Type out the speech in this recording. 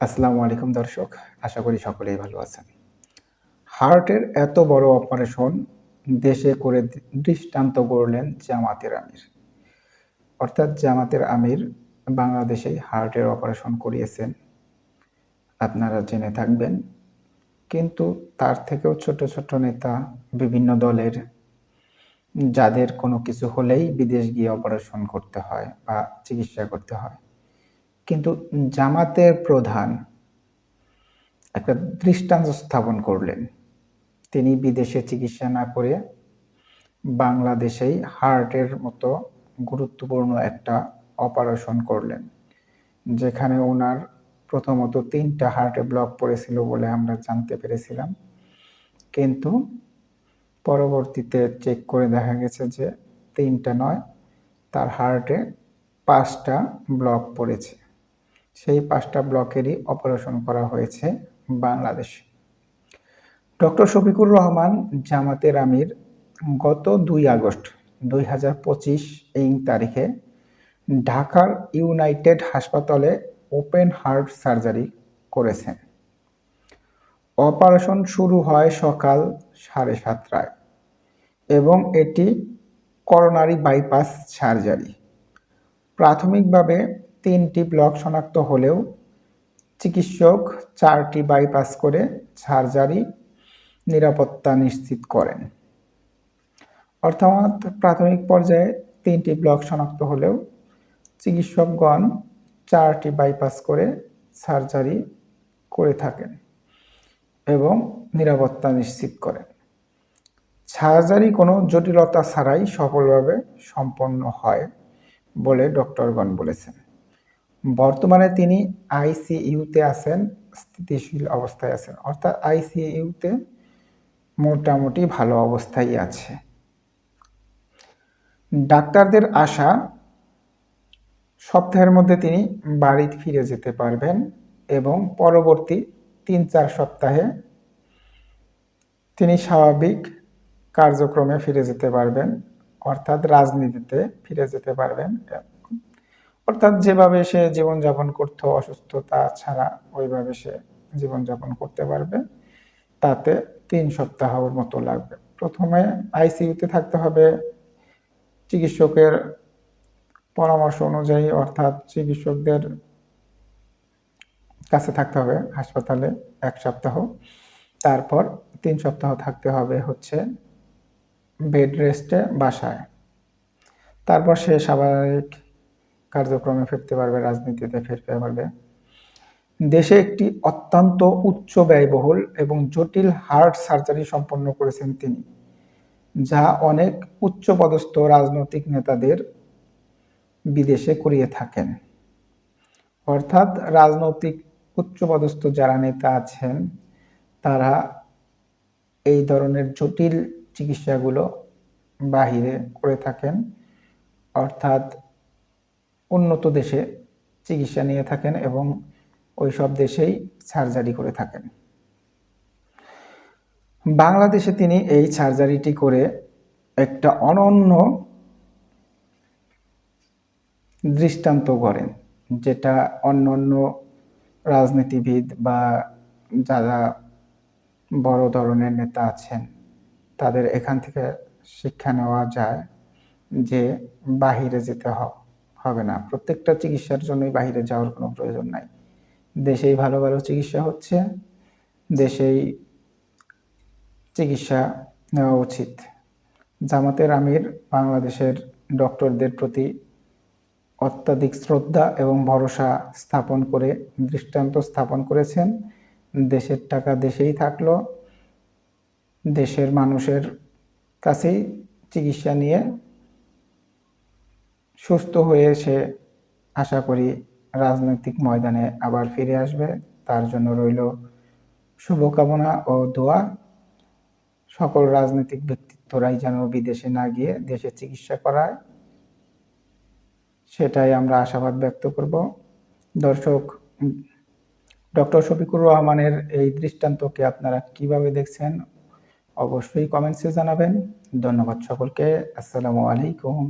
আসসালামু আলাইকুম দর্শক, আশা করি সকলেই ভালো আছেন। হার্টের এত বড় অপারেশন দেশে করে দৃষ্টান্ত গড়লেন জামাতের আমির। অর্থাৎ জামাতের আমির বাংলাদেশে হার্টের অপারেশন করিয়েছেন। আপনারা জেনে থাকবেন, কিন্তু তার থেকেও ছোট ছোট নেতা বিভিন্ন দলের, যাদের কোনো কিছু হলেই বিদেশ গিয়ে অপারেশন করতে হয় বা চিকিৎসা করতে হয়। কিন্তু জামাতের প্রধান একটা দৃষ্টান্ত স্থাপন করলেন। তিনি বিদেশে চিকিৎসা না করে বাংলাদেশেই হার্টের মতো গুরুত্বপূর্ণ একটা অপারেশন করলেন, যেখানে ওনার প্রথমত তিনটা হার্টে ব্লক পড়েছিল বলে আমরা জানতে পেরেছিলাম। কিন্তু পরবর্তীতে চেক করে দেখা গেছে যে তিনটা নয়, তার হার্টে পাঁচটা ব্লক পড়েছে। সেই পাঁচটা ব্লকেরই অপারেশন করা হয়েছে বাংলাদেশে। ডক্টর শফিকুর রহমান, জামাতের আমির, গত দুই আগস্ট দুই হাজার পঁচিশ এই তারিখে ঢাকার ইউনাইটেড হাসপাতালে ওপেন হার্ট সার্জারি করেছেন। অপারেশন শুরু হয় সকাল সাড়ে সাতটায় এবং এটি করোনারি বাইপাস সার্জারি। প্রাথমিকভাবে তিনটি ব্লক শনাক্ত হলেও চিকিৎসক চারটি বাইপাস করে সার্জারি নিরাপত্তা নিশ্চিত করেন। অর্থাৎ প্রাথমিক পর্যায়ে তিনটি ব্লক শনাক্ত হলেও চিকিৎসকগণ চারটি বাইপাস করে সার্জারি করে থাকেন এবং নিরাপত্তা নিশ্চিত করেন। সার্জারি কোনো জটিলতা ছাড়াই সফলভাবে সম্পন্ন হয় বলে ডক্টরগণ বলেছেন। বর্তমানে তিনি আইসিইউতে আছেন, স্থিতিশীল অবস্থায় আছেন। অর্থাৎ আইসিইউতে মোটামুটি ভালো অবস্থায় আছে। ডাক্তারদের আশা, সপ্তাহের মধ্যে তিনি বাড়ি ফিরে যেতে পারবেন এবং পরবর্তী তিন চার সপ্তাহে তিনি স্বাভাবিক কার্যক্রমে ফিরে যেতে পারবেন, অর্থাৎ রাজনীতিতে ফিরে যেতে পারবেন। অর্থাৎ যেভাবে সে জীবনযাপন করতো, অসুস্থতা ছাড়া ওইভাবে সে জীবনযাপন করতে পারবে। তাতে তিন সপ্তাহর মতো লাগবে। প্রথমে আইসিইউতে থাকতে হবে। চিকিৎসকের পরামর্শ অনুযায়ী অর্থাৎ চিকিৎসকদের কাছে থাকতে হবে হাসপাতালে এক সপ্তাহ। তারপর তিন সপ্তাহ থাকতে হবে হচ্ছে বেড রেস্টে বাসায়। তারপর সে স্বাভাবিক কার্যক্রমে ফিরতে পারবে, রাজনীতিতে ফিরতে পারবে। দেশে একটি অত্যন্ত উচ্চ ব্যয়বহুল এবং জটিল হার্ট সার্জারি সম্পন্ন করেছেন তিনি, যা অনেক উচ্চপদস্থ রাজনৈতিক নেতাদের বিদেশে করিয়ে থাকেন। অর্থাৎ রাজনৈতিক উচ্চপদস্থ যারা নেতা আছেন, তারা এই ধরনের জটিল চিকিৎসাগুলো বাহিরে করে থাকেন। অর্থাৎ উন্নত দেশে চিকিৎসা নিয়ে থাকেন এবং ওই সব দেশেই সার্জারি করে থাকেন। বাংলাদেশে তিনি এই সার্জারিটি করে একটা অনন্য দৃষ্টান্ত করেন যেটা অন্য অন্য রাজনীতিবিদ বা যারা বড় ধরনের নেতা আছেন, তাদের এখান থেকে শিক্ষা নেওয়া যায় যে বাহিরে যেতে হবে না। প্রত্যেকটা চিকিৎসার জন্যই বাহিরে যাওয়ার কোনো প্রয়োজন নাই। দেশেই ভালো ভালো চিকিৎসা হচ্ছে, দেশেই চিকিৎসা নেওয়া উচিত। জামাতের আমির, বাংলাদেশের ডক্টরদের প্রতি অত্যাধিক শ্রদ্ধা এবং ভরসা স্থাপন করে, দৃষ্টান্ত স্থাপন করেছেন। দেশের টাকা দেশেই থাকল। দেশের মানুষের কাছেই চিকিৎসা নিয়ে সুস্থ হয়ে সে আশা করি রাজনৈতিক ময়দানে আবার ফিরে আসবে। তার জন্য রইল শুভকামনা ও দোয়া। সকল রাজনৈতিক ব্যক্তিত্বরাই যেন বিদেশে না গিয়ে দেশে চিকিৎসা করায়। সেটাই আমরা আশাবাদ ব্যক্ত করব। দর্শক ডক্টর শফিকুর রহমানের এই দৃষ্টান্তকে আপনারা কীভাবে দেখছেন? অবশ্যই কমেন্টসে জানাবেন। ধন্যবাদ সকলকে। আসসালামু আলাইকুম।